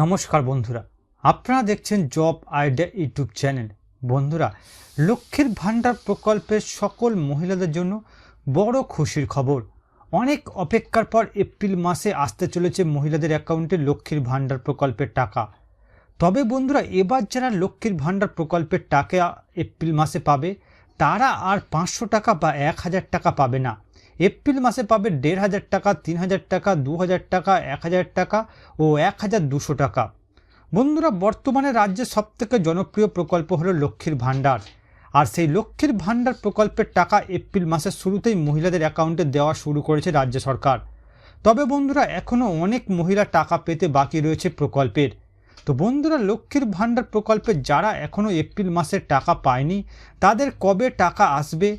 নমস্কার বন্ধুরা, আপনারা দেখছেন জব আইডিয়া ইউটিউব চ্যানেল। বন্ধুরা, লক্ষ্মীর ভাণ্ডার প্রকল্পের সকল মহিলাদের জন্য বড় খুশির খবর। অনেক অপেক্ষার পর এপ্রিল মাসে আসতে চলেছে মহিলাদের অ্যাকাউন্টে লক্ষ্মীর ভাণ্ডার প্রকল্পের টাকা। তবে বন্ধুরা, এবার যারা লক্ষ্মীর ভাণ্ডার প্রকল্পের টাকা এপ্রিল মাসে পাবে, তারা আর পাঁচশো টাকা বা এক হাজার টাকা পাবে না। এপ্রিল মাসে পাবে দেড় হাজার টাকা, তিন হাজার টাকা, দু হাজার টাকা, এক হাজার টাকা ও এক হাজার দুশো টাকা। বন্ধুরা, বর্তমানে রাজ্যের সবথেকে জনপ্রিয় প্রকল্প হলো লক্ষ্মীর ভাণ্ডার। আর সেই লক্ষ্মীর ভাণ্ডার প্রকল্পের টাকা এপ্রিল মাসের শুরুতেই মহিলাদের অ্যাকাউন্টে দেওয়া শুরু করেছে রাজ্য সরকার। তবে বন্ধুরা এখনও অনেক মহিলা টাকা পেতে বাকি রয়েছে প্রকল্পের। তো বন্ধুরা, লক্ষ্মীর ভাণ্ডার প্রকল্পে যারা এখনও এপ্রিল মাসের টাকা পায়নি, তাদের কবে টাকা আসবে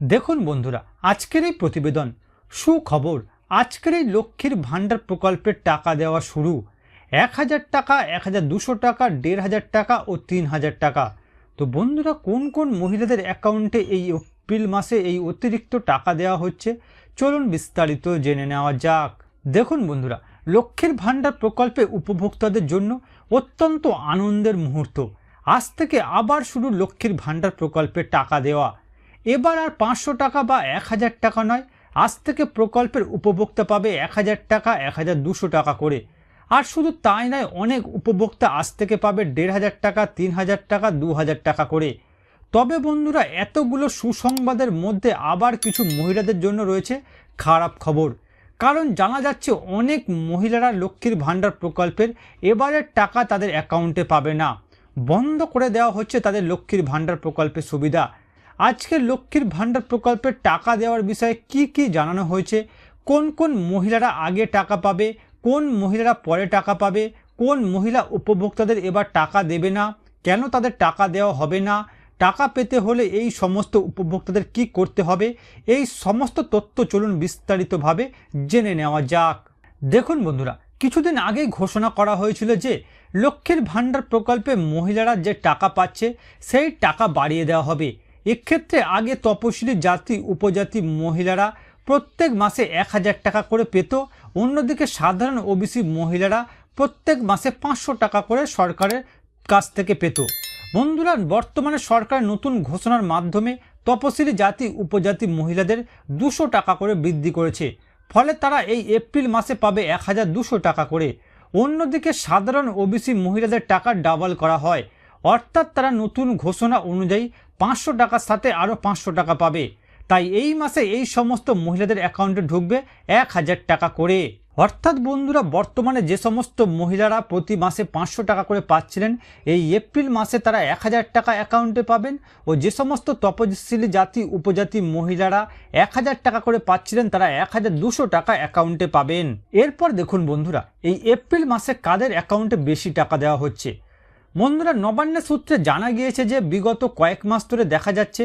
দেখুন বন্ধুরা, আজকের এই প্রতিবেদন, সুখবর, আজকের এই লক্ষ্মীর ভাণ্ডার প্রকল্পের টাকা দেওয়া শুরু। এক হাজার টাকা, এক হাজার দুশো টাকা, দেড় হাজার টাকা ও তিন হাজার টাকা। তো বন্ধুরা, কোন কোন মহিলাদের অ্যাকাউন্টে এই এপ্রিল মাসে এই অতিরিক্ত টাকা দেওয়া হচ্ছে? চলুন বিস্তারিত জেনে নেওয়া যাক। দেখুন বন্ধুরা, লক্ষ্মীর ভাণ্ডার প্রকল্পে উপভোক্তাদের জন্য অত্যন্ত আনন্দের মুহূর্ত। আজ থেকে আবার শুরু লক্ষ্মীর ভাণ্ডার প্রকল্পে টাকা দেওয়া। এবার আর পাঁচশো টাকা বা এক হাজার টাকা নয়। আজ থেকে প্রকল্পের উপভোক্তা পাবে এক হাজার টাকা, এক হাজার দুশো টাকা করে। আর শুধু তাই নয়, অনেক উপভোক্তা আজ থেকে পাবে দেড় হাজার টাকা, তিন হাজার টাকা, দু হাজার টাকা করে। তবে বন্ধুরা, এতগুলো সুসংবাদের মধ্যে আবার কিছু মহিলাদের জন্য রয়েছে খারাপ খবর। কারণ জানা যাচ্ছে, অনেক মহিলারা লক্ষ্মীর ভাণ্ডার প্রকল্পের এবারের টাকা তাদের অ্যাকাউন্টে পাবে না। বন্ধ করে দেওয়া হচ্ছে তাদের লক্ষ্মীর ভাণ্ডার প্রকল্পের সুবিধা। আজকে লক্ষ্মীর ভাণ্ডার প্রকল্পে টাকা দেওয়ার বিষয়ে কি কি জানানো হয়েছে? কোন কোন মহিলারা আগে টাকা পাবে? কোন মহিলারা পরে টাকা পাবে? কোন মহিলা উপভোক্তাদের এবার টাকা দেবে না? কেন তাদের টাকা দেওয়া হবে না? টাকা পেতে হলে এই সমস্ত উপভোক্তাদের কি করতে হবে? এই সমস্ত তথ্য চলুন বিস্তারিতভাবে জেনে নেওয়া যাক। দেখুন বন্ধুরা, কিছুদিন আগেই ঘোষণা করা হয়েছিল যে লক্ষ্মীর ভাণ্ডার প্রকল্পে মহিলারা যে টাকা পাচ্ছে, সেই টাকা বাড়িয়ে দেওয়া হবে। এক্ষেত্রে আগে তপশিলি জাতি, উপজাতি, মহিলারা প্রত্যেক মাসে এক হাজার টাকা করে পেত। অন্যদিকে সাধারণ ওবিসি মহিলারা প্রত্যেক মাসে পাঁচশো টাকা করে সরকারের কাছ থেকে পেত। বন্ধুরা, বর্তমানে সরকার নতুন ঘোষণার মাধ্যমে তপশিলি জাতি, উপজাতি মহিলাদের দুশো টাকা করে বৃদ্ধি করেছে। ফলে তারা এই এপ্রিল মাসে পাবে এক হাজার দুশো টাকা করে। অন্যদিকে সাধারণ ওবিসি মহিলাদের টাকা ডাবল করা হয়। অর্থাৎ তারা নতুন ঘোষণা অনুযায়ী পাঁচশো টাকার সাথে আরও পাঁচশো টাকা পাবে। তাই এই মাসে এই সমস্ত মহিলাদের অ্যাকাউন্টে ঢুকবে এক হাজার টাকা করে। অর্থাৎ বন্ধুরা, বর্তমানে যে সমস্ত মহিলারা প্রতি মাসে পাঁচশো টাকা করে পাচ্ছিলেন, এই এপ্রিল মাসে তারা এক হাজার টাকা অ্যাকাউন্টে পাবেন ও যে সমস্ত তপশিলি জাতি, উপজাতি মহিলারা এক হাজার টাকা করে পাচ্ছিলেন, তারা এক হাজার দুশো টাকা অ্যাকাউন্টে পাবেন। এরপর দেখুন বন্ধুরা, এই এপ্রিল মাসে কাদের অ্যাকাউন্টে বেশি টাকা দেওয়া হচ্ছে? বন্ধুরা নবান্নের সূত্রে জানা গিয়েছে যে বিগত কয়েক মাস ধরে দেখা যাচ্ছে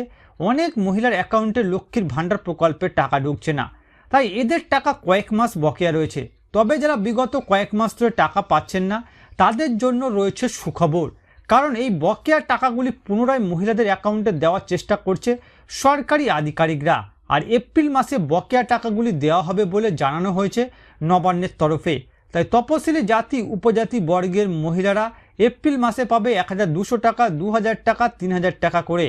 অনেক মহিলার অ্যাকাউন্টে লক্ষ্মীর ভাণ্ডার প্রকল্পে টাকা ঢুকছে না। তাই এদের টাকা কয়েক মাস বকেয়া রয়েছে। তবে যারা বিগত কয়েক মাস ধরে টাকা পাচ্ছেন না, তাদের জন্য রয়েছে সুখবর। কারণ এই বকেয়া টাকাগুলি পুনরায় মহিলাদের অ্যাকাউন্টে দেওয়ার চেষ্টা করছে সরকারি আধিকারিকরা। আর এপ্রিল মাসে বকেয়া টাকাগুলি দেওয়া হবে বলে জানানো হয়েছে নবান্নের তরফে। তাই তপশিলি জাতি, উপজাতি বর্গের মহিলারা এপ্রিল মাসে পাবে এক টাকা, দু হাজার টাকা, তিন হাজার টাকা করে।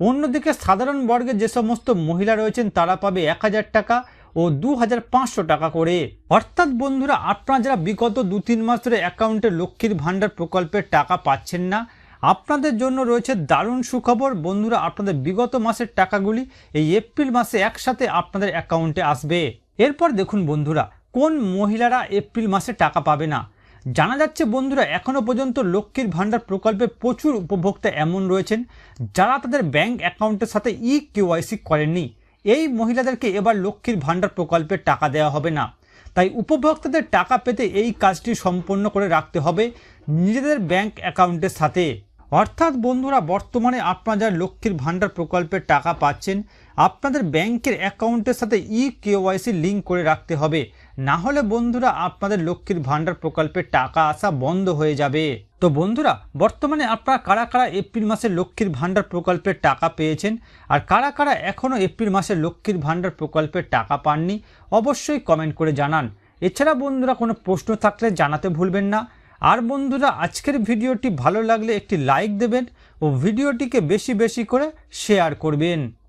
অন্যদিকে সাধারণ বর্গের যে সমস্ত মহিলা রয়েছেন, তারা পাবে এক হাজার টাকা ও দু হাজার পাঁচশো টাকা করে। অর্থাৎ বন্ধুরা, আপনারা যারা বিগত দু তিন মাস ধরে অ্যাকাউন্টে লক্ষ্মীর ভাণ্ডার প্রকল্পের টাকা পাচ্ছেন না, আপনাদের জন্য রয়েছে দারুণ সুখবর। বন্ধুরা, আপনাদের বিগত মাসের টাকাগুলি এই এপ্রিল মাসে একসাথে আপনাদের অ্যাকাউন্টে আসবে। এরপর দেখুন বন্ধুরা, কোন মহিলারা এপ্রিল মাসে টাকা পাবে না? জানা যাচ্ছে বন্ধুরা এখনও পর্যন্ত লক্ষ্মীর ভাণ্ডার প্রকল্পে প্রচুর উপভোক্তা এমন রয়েছেন যারা তাদের ব্যাংক অ্যাকাউন্টের সাথে ই কেওয়াইসি করেননি। এই মহিলাদেরকে এবার লক্ষ্মীর ভাণ্ডার প্রকল্পের টাকা দেওয়া হবে না। তাই উপভোক্তাদের টাকা পেতে এই কাজটি সম্পন্ন করে রাখতে হবে নিজেদের ব্যাংক অ্যাকাউন্টের সাথে। অর্থাৎ বন্ধুরা, বর্তমানে আপনারা যারা লক্ষ্মীর ভাণ্ডার প্রকল্পের টাকা পাচ্ছেন, আপনাদের ব্যাংকের অ্যাকাউন্টের সাথে ই কেওয়াইসি লিঙ্ক করে রাখতে হবে। না হলে বন্ধুরা আপনাদের লক্ষ্মীর ভাণ্ডার প্রকল্পের টাকা আসা বন্ধ হয়ে যাবে। তো বন্ধুরা, বর্তমানে আপনারা কারা কারা এপ্রিল মাসে লক্ষ্মীর ভাণ্ডার প্রকল্পের টাকা পেয়েছেন? আর কারা কারা এখনও এপ্রিল মাসে লক্ষ্মীর ভাণ্ডার প্রকল্পের টাকা পাননি? অবশ্যই কমেন্ট করে জানান। এছাড়া বন্ধুরা, কোনো প্রশ্ন থাকলে জানাতে ভুলবেন না। আর বন্ধুরা, আজকের ভিডিওটি ভালো লাগলে একটি লাইক দেবেন ও ভিডিওটিকে বেশি বেশি করে শেয়ার করবেন।